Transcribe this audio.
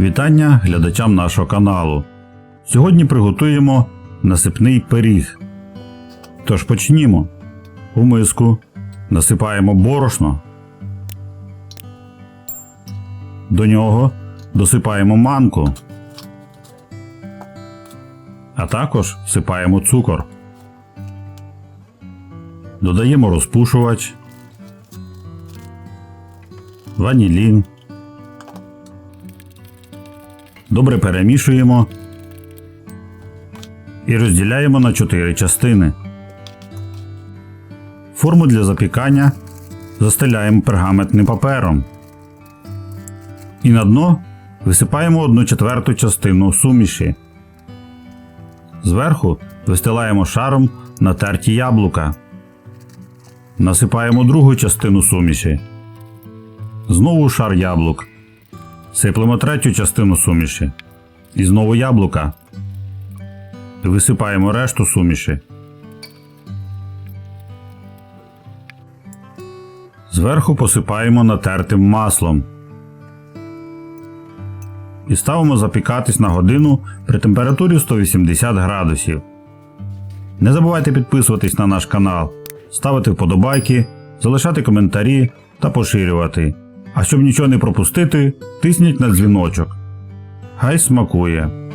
Вітання глядачам нашого каналу. Сьогодні приготуємо насипний пиріг. Тож почнімо. У миску насипаємо борошно. До нього досипаємо манку. А також всипаємо цукор. Додаємо розпушувач, ванілін. Добре перемішуємо і розділяємо на 4 частини. Форму для запікання застеляємо пергаментним папером. І на дно висипаємо 1 четверту частину суміші. Зверху вистилаємо шаром натерті яблука. Насипаємо другу частину суміші. Знову шар яблук. Сиплемо третю частину суміші. І знову яблука. Висипаємо решту суміші. Зверху посипаємо натертим маслом. І ставимо запікатись на годину при температурі 180 градусів. Не забувайте підписуватись на наш канал, ставити вподобайки, залишати коментарі та поширювати. А щоб нічого не пропустити, тисніть на дзвіночок. Хай смакує!